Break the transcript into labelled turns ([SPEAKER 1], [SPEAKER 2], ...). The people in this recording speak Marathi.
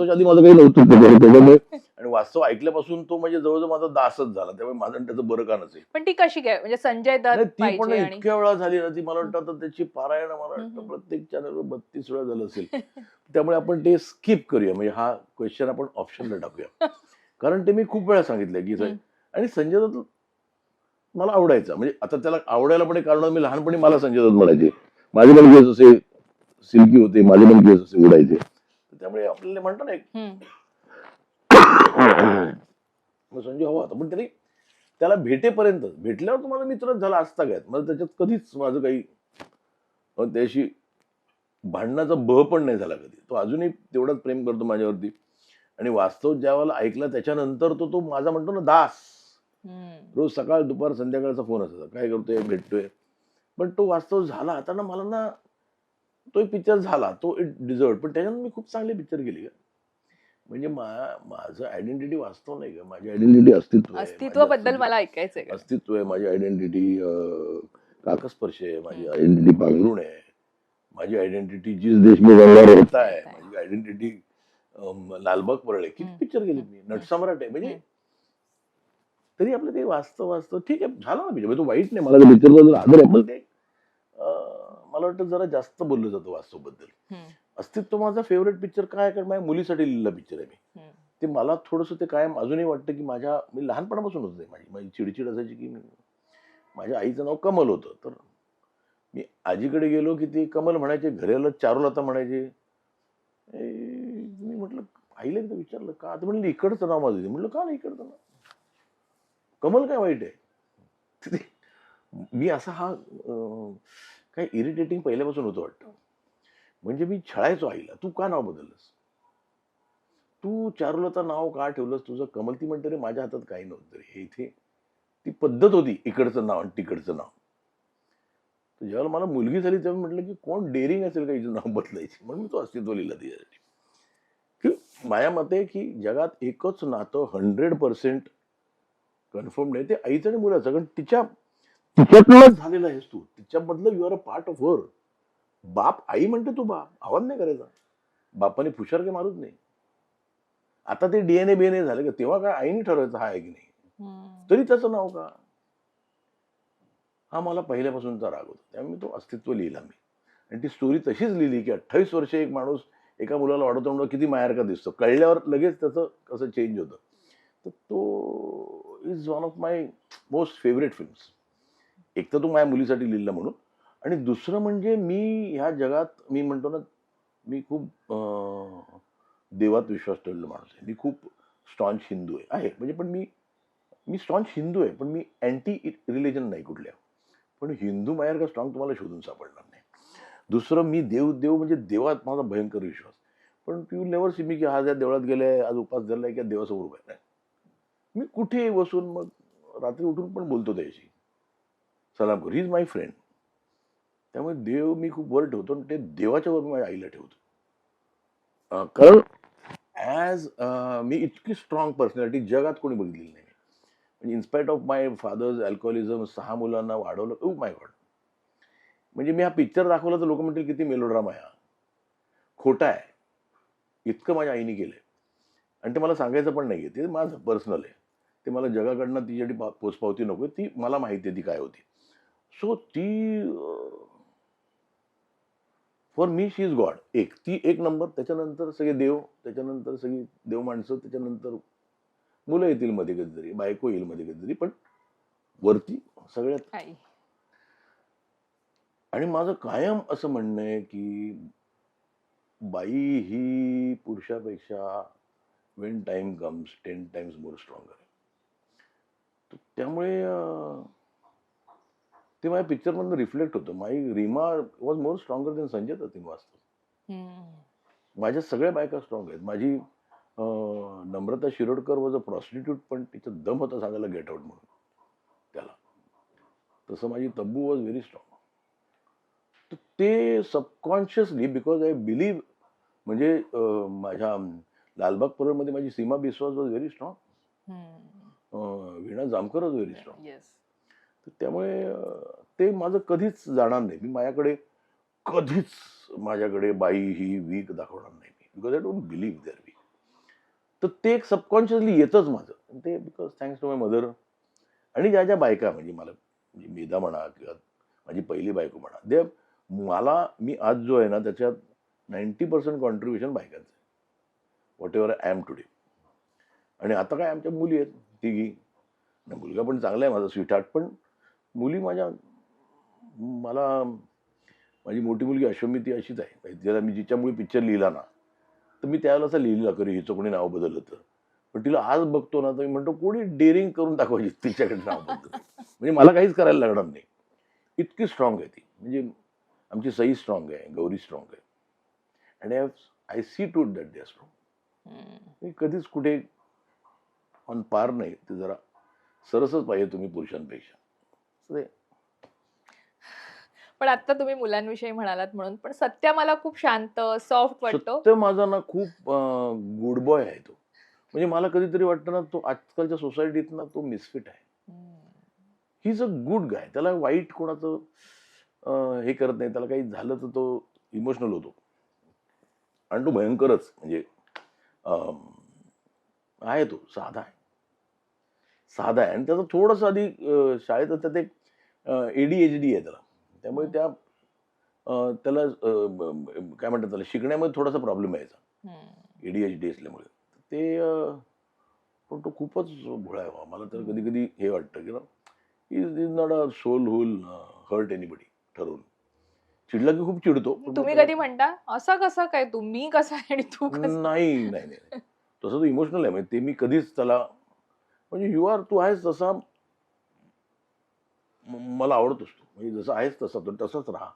[SPEAKER 1] आधी माझं काही नव्हतं. त्याच्यामुळे आणि वास्तव ऐकल्यापासून तो म्हणजे जवळजवळ माझा दासच झाला त्यामुळे माझं आणि त्याचं बरं का नसेल
[SPEAKER 2] पण ती कशी काय म्हणजे संजय दत्त
[SPEAKER 1] ती पण
[SPEAKER 2] पाहिजे आणि
[SPEAKER 1] इतक्या वेळा झाली ना ती मला वाटतं आता त्याची पारायण मला वाटतं
[SPEAKER 2] हम्म.
[SPEAKER 1] प्रत्येक चॅनलवर बत्तीस वेळा झालं असेल त्यामुळे आपण ते स्किप करूया म्हणजे हा क्वेश्चन आपण ऑप्शनला टाकूया कारण ते मी खूप वेळा सांगितलंय की
[SPEAKER 2] हम्म.
[SPEAKER 1] आणि संजय दत्त मला आवडायचा म्हणजे आता त्याला आवडायला पण एक कारण मी लहानपणी मला संजय दत्त म्हणायचे माझे पण केस असे सिल्की होते माझे पण केस असे उडायचे त्यामुळे आपल्याला म्हणतो ना एक संजय हवा होता. पण तरी त्याला भेटेपर्यंत भेटल्यावर तो माझा मित्रच झाला असता काय मला त्याच्यात कधीच माझं काही त्याशी भांडणाचा बह पण नाही झाला कधी. तो अजूनही तेवढाच प्रेम करतो माझ्यावरती. आणि वास्तव ज्या वेळेला ऐकला त्याच्यानंतर तो तो माझा म्हणतो ना दास. रोज सकाळ दुपार संध्याकाळचा फोन असायचा काय करतोय? भेटतोय. पण तो वास्तव झाला. आता ना मला ना तो एक पिक्चर झाला तो इट डिझर्व पण त्याच्यात मी खूप चांगले पिक्चर केले का म्हणजे माझं आयडेंटिटी वास्तव नाही का माझी आयडेंटिटी अस्तित्व
[SPEAKER 2] अस्तित्वाबद्दल
[SPEAKER 1] अस्तित्व-
[SPEAKER 2] मला ऐकायचंय का?
[SPEAKER 1] अस्तित्व आहे माझी आयडेंटिटी काकस्पर्श आहे माझी आयडेंटिटी पांघरुण आहे. माझी आयडेंटिटी जीस देशमुख होता आहे माझी आयडेंटिटी लालबाग परळे किती. पिक्चर केले मी? नटसम्राट आहे. म्हणजे. तरी आपलं ते वास्तव वास्तव ठीक आहे झाला ना पिक्चर तो वाईट नाही मला पिक्चरबद्दल आदर आहे पण ते अं, मला वाटतं जरा जास्त बोललं जातं वास्तवबद्दल
[SPEAKER 2] हम्म.
[SPEAKER 1] अस्तित्व माझा फेवरेट पिक्चर काय? कारण माझ्या मुलीसाठी लिहिलेला पिक्चर आहे मी. ते मला थोडंसं ते कायम अजूनही वाटतं की माझ्या मी लहानपणापासून होते माझी माझी चिडचिड असायची की मी माझ्या आईचं नाव कमल होतं तर मी आजीकडे गेलो की ते कमल म्हणायचे घराला चारुलता म्हणायचे मी म्हटलं आईला एकदा विचारलं का तर म्हणलं इकडचं नाव माझं दे." म्हटलं का नाही इकडचं नाव कमल काय वाईट आहे मी असा हा काय इरिटेटिंग पहिल्यापासून होतो वाटतं. म्हणजे मी छळायचो आईला तू का नाव बदललंस? तू चारुलता नाव का ठेवलंस? तुझं कमल ती म्हणते रे माझ्या हातात काही नव्हतं रे हे इथे ती पद्धत होती इकडचं नाव आणि तिकडचं नाव. तर जेव्हा मला मुलगी झाली तेव्हा म्हटलं की कोण डेअरिंग असेल का हिचं नाव बदलायची? म्हणून मी तो अस्तित्व लिहिला तिच्यासाठी. की माझ्या मते की जगात एकच नातं हंड्रेड पर्सेंट कन्फर्म नाही ते आईचं आणि मुलाचं. कारण तिच्या तिच्यातलंच झालेलं आहेस तू. तिच्यामधलं you are a part of her बाप आई म्हणते तू बाप. आवाज नाही करायचा. बापाने फुशारके मारूच नाही. आता ते डीएनए बीएनए झालं का तेव्हा काय आईने ठरवायचं हा आहे की नाही. तरी त्याचं नाव का? हा मला पहिल्यापासूनचा राग होता. त्यामुळे मी तो अस्तित्व लिहिला मी. आणि ती स्टोरी तशीच लिहिली की अठ्ठावीस वर्ष एक माणूस एका मुलाला वाढवतो म्हणून किती मायार का दिसतो. कळल्यावर लगेच त्याचं कसं चेंज होतं. तर तो is one of my most favourite films एक तर तो माझ्या मुलीसाठी लिहिलं म्हणून. आणि दुसरं म्हणजे मी ह्या जगात मी म्हणतो ना मी खूप देवात विश्वास ठेवलेला माणूस आहे. मी खूप स्टॉन्च हिंदू आहे. आहे. म्हणजे पण मी मी स्टॉन्च हिंदू आहे. पण मी अँटी रिलिजन नाही कुठल्या. पण हिंदू माझ्यासारखा का स्ट्रॉंग तुम्हाला शोधून सापडणार नाही. दुसरं मी देव देव म्हणजे देवात माझा भयंकर विश्वास. पण यू नेवर सी मी की आज या देवळात गेले आज उपास धरलाय किंवा देवासमोर उभा आहे. नाही. मी कुठे बसून मग रात्री उठून पण बोलतो त्याशी सलाम करू इज माय फ्रेंड त्यामुळे देव मी खूप वर ठेवतो आणि ते देवाच्या वर मी माझ्या आईला ठेवतो. कारण ॲज मी इतकी स्ट्रॉंग पर्सनॅलिटी जगात कोणी बघितलेली नाही. म्हणजे in spite of my father's alcoholism सहा मुलांना वाढवलं ओ माय गॉड म्हणजे मी हा पिक्चर दाखवला तर लोक म्हणतील किती मेलोड्रामा आहे हा. खोटा आहे. इतकं माझ्या आईने केलंय. आणि ते मला सांगायचं पण नाहीये. ते माझं पर्सनल आहे. ते मला जगाकडनं तिच्यासाठी पा- पोचपावती नको ती मला माहिती आहे ती काय होती. सो ती for me she is god एक. ती एक नंबर त्याच्यानंतर सगळे देव त्याच्यानंतर सगळी देव माणसं त्याच्यानंतर मुलं येतील मध्ये कधीतरी बायको येईल मध्ये कधीतरी पण वरती सगळ्यात. आणि माझं कायम असं म्हणणं आहे की बाई ही पुरुषापेक्षा when time comes ten times more stronger आहे. त्यामुळे ते माझ्या पिक्चरमधनं रिफ्लेक्ट होतं. My Reema was more stronger than Sanjay Dutt in Vaastav. माझ्या सगळ्या बायका स्ट्रॉंग आहेत. माझी Namrata Shirodkar was a prostitute पण तिचा दम होता सांगायला गेट आउट म्हणून. त्याला. तसं माझी तब्बू वॉज व्हेरी स्ट्रॉंग तर ते सबकॉन्शियसली बिकॉज आय बिलीव्ह म्हणजे माझ्या लालबाग परळमध्ये माझी Seema Biswas was very strong. Veena Jamkar was very strong. तर त्यामुळे ते माझं कधीच जाणार नाही. मी माझ्याकडे कधीच माझ्याकडे बाई ही वीक दाखवणार नाही मी. Because I don't believe they're weak. तर ते एक सबकॉन्शियसली येतच माझं. ते because thanks to my mother आणि ज्या ज्या बायका म्हणजे मला म्हणजे मेधा म्हणा किंवा माझी पहिली बायको म्हणा दे मला मी आज जो आहे ना त्याच्यात नाईन्टी पर्सेंट कॉन्ट्रीब्युशन बायकांचं आहे. एव्हर आय एम टुडे आणि आता काय आमच्या मुली आहेत तिघी. मुलगा पण चांगला आहे माझा स्वीट पण. मुली माझ्या मला माझी मोठी मुलगी अश्वमी ती अशीच आहे. ज्याला मी जिच्यामुळे पिक्चर लिहिला ना तर मी त्यावेळेला असं लिहिलं करी हिचं कोणी नाव बदललं तर. पण तिला आज बघतो ना तर मी म्हणतो कोणी डेअरिंग करून दाखवायची तिच्याकडे नाव बदलत म्हणजे मला काहीच करायला लागणार नाही. इतकी स्ट्रॉंग आहे ती. म्हणजे आमची सई स्ट्रॉंग आहे गौरी स्ट्रॉंग आहे. आणि I see to that they strong कधीच कुठे ऑन पार नाही. ते जरा सरसच पाहिजे तुम्ही पुरुषांपेक्षा. असं
[SPEAKER 2] पण आता तुम्ही मुलांविषयी म्हणालात म्हणून पण सत्या मला खूप शांत सॉफ्ट वाटतो.
[SPEAKER 1] सत्य माझा ना खूप गुड बॉय आहे तो. म्हणजे मला कधीतरी वाटतं ना तो आजकालच्या सोसायटीत ना तो मिसफिट आहे. He is a good guy त्याला वाईट कोणाचं अं, हे करत नाही. त्याला काही झालं तर तो इमोशनल होतो. आणि तो भयंकरच. म्हणजे अं, आहे तो. साधा आहे. साधा आहे. आणि त्याचं थोडंसं आधी अं, शाळेत त्यात एक एडी एच डी आहे त्याला. त्यामुळे त्या त्याला काय म्हणतात त्याला शिकण्यामध्ये थोडासा प्रॉब्लेम यायचा
[SPEAKER 2] हम्म.
[SPEAKER 1] एडी एच डी असल्यामुळे. ते पण तो खूपच भोळा आहे. मला तर कधी कधी हे वाटतं की ना is is not a soul will hurt anybody ठरवून. चिडला की खूप चिडतो
[SPEAKER 2] तुम्ही कधी म्हणता असं कसं काय? तू मी कसा आहे आणि तू कसं?
[SPEAKER 1] नाही नाही. तसं तो इमोशनल आहे. म्हणजे ते मी कधीच त्याला म्हणजे यू आर तू आहेस तसा मला आवडतोस तू म्हणजे जसं आहेस तसा तो तसंच राहा.